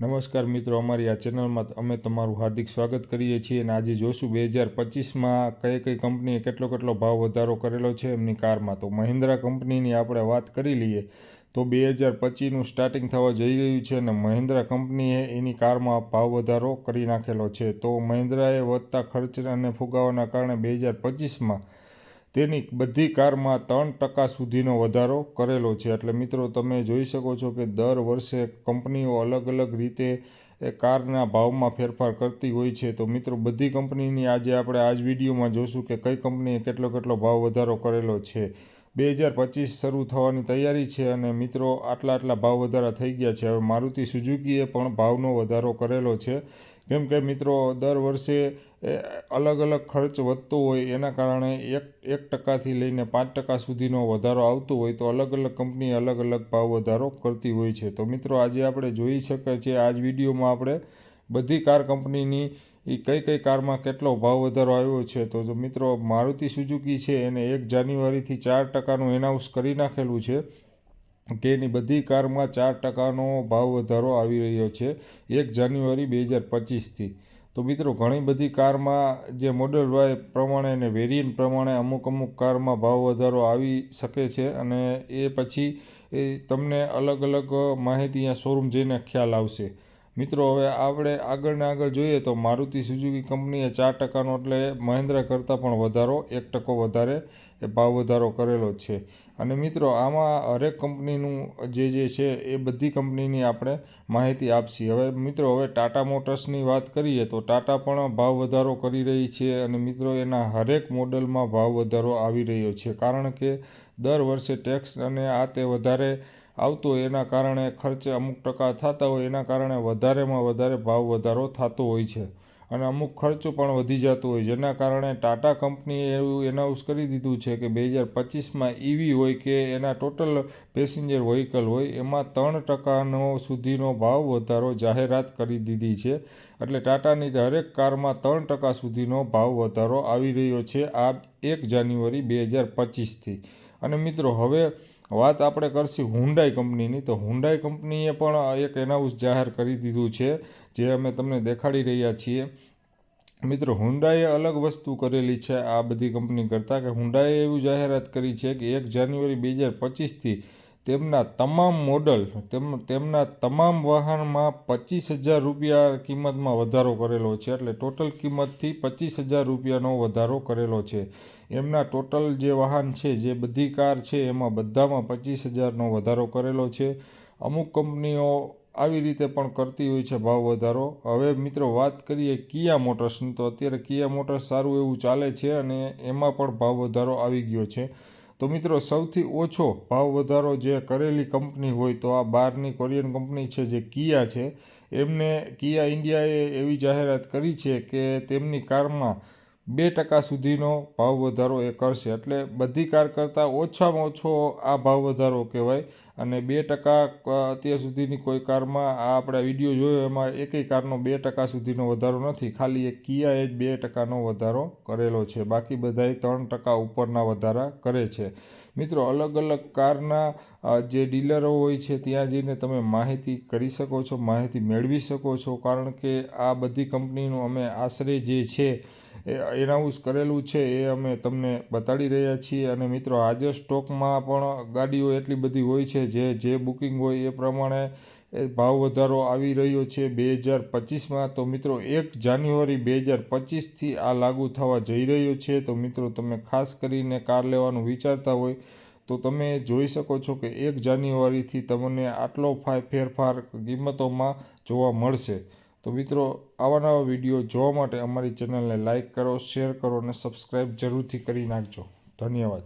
નમસ્કાર મિત્રો, અમારી આ ચેનલમાં અમે તમારું હાર્દિક સ્વાગત કરીએ છીએ અને આજે જોશું બે હજાર પચીસમાં કઈ કઈ કંપનીએ કેટલો કેટલો ભાવ વધારો કરેલો છે એમની કારમાં. તો મહિન્દ્રા કંપનીની આપણે વાત કરી લઈએ તો બે હજાર પચીસનું સ્ટાર્ટિંગ થવા જઈ રહ્યું છે અને મહિન્દ્રા કંપનીએ એની કારમાં ભાવ વધારો કરી નાખેલો છે. તો મહિન્દ્રાએ વધતા ખર્ચ અને ફુગાવાના કારણે બે હજાર પચીસમાં તેની બધી કારમાં ત્રણ ટકા સુધીનો વધારો કરેલો છે. એટલે મિત્રો, તમે જોઈ શકો છો કે દર વર્ષે કંપનીઓ અલગ અલગ રીતે એ કારના ભાવમાં ફેરફાર કરતી હોય છે. તો મિત્રો, બધી કંપનીની આજે આપણે આજ વિડીયોમાં જોશું કે કઈ કંપનીએ કેટલો કેટલો ભાવ વધારો કરેલો છે. બે હજાર પચીસ શરૂ થવાની તૈયારી છે અને મિત્રો, આટલા આટલા ભાવ વધારા થઈ ગયા છે. હવે મારુતિ સુઝુકીએ પણ ભાવનો વધારો કરેલો છે. કેમ કે મિત્રો, દર વર્ષે એ અલગ અલગ ખર્ચ વધતો હોય એના કારણે એક એક ટકાથી લઈને પાંચ ટકા સુધીનો વધારો આવતો હોય તો અલગ અલગ કંપની અલગ અલગ ભાવ વધારો કરતી હોય છે. તો મિત્રો, આજે આપણે જોઈ શકીએ છીએ આજ વિડીયોમાં આપણે બધી કાર કંપનીની એ કઈ કઈ કારમાં કેટલો ભાવ વધારો આવ્યો છે. તો મિત્રો, મારુતિ સુઝુકી છે, એને એક જાન્યુઆરીથી ચાર ટકાનું એનાઉન્સ કરી નાખેલું છે કે એની બધી કારમાં ચાર ટકાનો ભાવ વધારો આવી રહ્યો છે, એક જાન્યુઆરી બે હજાર પચીસથી. તો મિત્રો, ઘણી બધી કારમાં જે મોડલ હોય પ્રમાણે અને વેરિયન્ટ પ્રમાણે અમુક અમુક કારમાં ભાવ વધારો આવી શકે છે અને એ પછી એ તમને અલગ અલગ માહિતી અહીંયા શોરૂમ જઈને ખ્યાલ આવશે. મિત્રો, હવે આપણે આગળ ને આગળ જોઈએ તો મારુતિ સુઝુકી કંપનીએ ચાર ટકાનો એટલે મહિન્દ્રા કરતાં પણ વધારો, એક ટકો વધારે એ ભાવ વધારો કરેલો છે. અને મિત્રો, આમાં હરેક કંપનીનું જે જે છે એ બધી કંપનીની આપણે માહિતી આપશી. હવે મિત્રો, હવે ટાટા મોટર્સની વાત કરીએ તો ટાટા પણ ભાવ વધારો કરી રહી છે અને મિત્રો, એના હરેક મોડલમાં ભાવ વધારો આવી રહ્યો છે. કારણ કે દર વર્ષે ટેક્સ અને આ તે વધારે આવતો એના કારણે ખર્ચ અમુક ટકા થતા હોય, એના કારણે વધારેમાં વધારે ભાવ વધારો થતો હોય છે. અને અમુક ખર્ચો પણ વધી જતો હોય. જેના કારણે ટાટા કંપનીએ એવું એનાઉન્સ કરી દીધું છે કે બે હજાર પચીસમાં ઇવી હોય કે એના ટોટલ પેસેન્જર વ્હીકલ હોય, એમાં ત્રણ ટકાનો સુધીનો ભાવ વધારો જાહેરાત કરી દીધી છે. એટલે ટાટાની દરેક કારમાં ત્રણ ટકા સુધીનો ભાવ વધારો આવી રહ્યો છે આ એક જાન્યુઆરી બે હજાર પચીસથી. અને મિત્રો, હવે વાત આપણે કરશું હુન્ડાઈ કંપનીની, તો હુન્ડાઈ કંપનીએ પણ એક એનાઉન્સ જાહેર કરી દીધું છે, જે અમે તમને દેખાડી રહ્યા છીએ. મિત્રો હુન્ડાઈએ અલગ વસ્તુ કરેલી છે આ બધી કંપની કરતાં કે હુન્ડાઈએ એવું જાહેરાત કરી છે કે એક જાન્યુઆરી બે હજાર પચીસથી તેમના તમામ મોડલ, તેમ, તેમના તમામ વાહનમાં પચીસ હજાર રૂપિયા કિંમતમાં વધારો કરેલો છે. એટલે ટોટલ કિંમતથી પચીસ હજાર રૂપિયાનો વધારો કરેલો છે. એમના ટોટલ જે વાહન છે, જે બધી કાર છે, એમાં બધામાં પચીસ હજારનો વધારો કરેલો છે. અમુક કંપનીઓ આવી રીતે પણ કરતી હોય છે ભાવ વધારો. હવે મિત્રો વાત કરીએ કિયા મોટર્સની, તો અત્યારે કિયા મોટર્સ સારું એવું ચાલે છે અને એમાં પણ ભાવ વધારો આવી ગયો છે. તો મિત્રો, સૌથી ઓછો ભાવ વધારો જે કરેલી કંપની હોય તો આ બહારની કોરિયન કંપની છે, જે કિયા છે. એમને કિયા ઇન્ડિયાએ એવી જાહેરાત કરી છે કે તેમની કારમાં બે ટકા સુધીનો ભાવ વધારો એ કરશે. એટલે બધી કાર કરતાં ઓછામાં ઓછો આ ભાવ વધારો કહેવાય. અને બે ટકા અત્યાર સુધીની કોઈ કારમાં આ આપણે વીડિયો જોયો, એમાં એકેય કારનો બે ટકા સુધીનો વધારો નથી. ખાલી એક કિયાએ જ બે ટકાનો વધારો કરેલો છે. બાકી બધાએ ત્રણ ટકા ઉપરના વધારા કરે છે. મિત્રો, અલગ અલગ કારના જે ડીલરો હોય છે, ત્યાં જઈને તમે માહિતી કરી શકો છો, માહિતી મેળવી શકો છો. કારણ કે આ બધી કંપનીનું અમે આશરે જે છે એ એનાઉન્સ કરેલું છે, એ અમે તમને બતાડી રહ્યા છીએ. અને મિત્રો, આજે સ્ટોકમાં પણ ગાડીઓ એટલી બધી હોય છે જે જે બુકિંગ હોય એ પ્રમાણે ભાવ વધારો આવી રહ્યો છે બે હજાર પચીસમાં. તો મિત્રો, એક જાન્યુઆરી બે હજાર પચીસથી આ લાગુ થવા જઈ રહ્યો છે. તો મિત્રો, તમે ખાસ કરીને કાર લેવાનું વિચારતા હોય તો તમે જોઈ શકો છો કે એક જાન્યુઆરીથી તમને આટલો ફેરફાર કિંમતોમાં જોવા મળશે. તો મિત્રો, આવા નવા વીડિયો જોવા માટે અમારી ચેનલને લાઇક કરો, શેર કરો અને સબસ્ક્રાઈબ જરૂરથી કરી નાખજો. ધન્યવાદ.